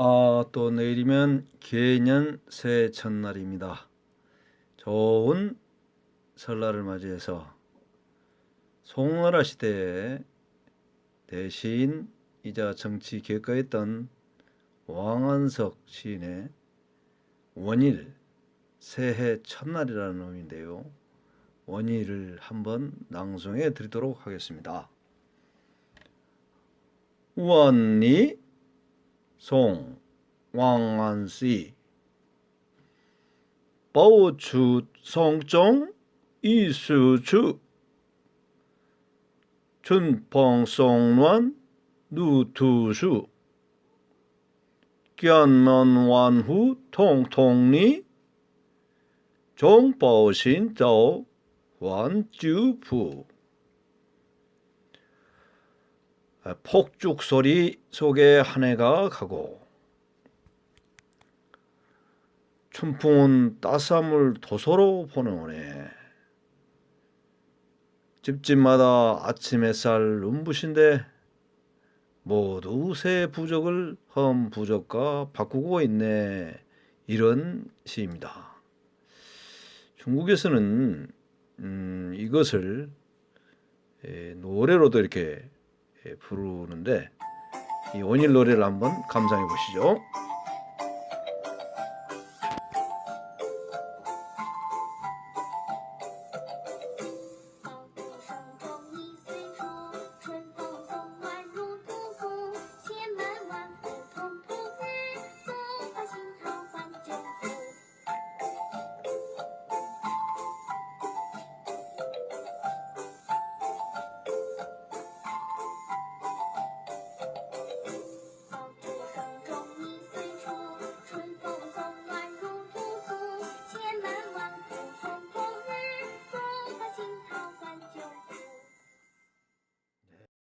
아, 또 내일이면 개년 새해 첫날입니다. 좋은 설날을 맞이해서 송나라 시대에 대시인이자 정치 기획가였던 왕한석 시인의 원일 새해 첫날이라는 의미인데요. 원일을 한번 낭송해 드리도록 하겠습니다. 원리 송, 왕안시 보추 송종, 이수주, 춘풍 송원, 누투수, 견문 완후 통통리, 종보신도 완주부. 폭죽 소리 속에 한 해가 가고 춘풍은 따스함을 도소로 보내오네. 집집마다 아침 햇살 눈부신데 모두 새 부적을 험 부적과 바꾸고 있네. 이런 시입니다. 중국에서는 음, 이것을 에, 노래로도 이렇게 예, 부르는데 이 원일 노래를 한번 감상해 보시죠.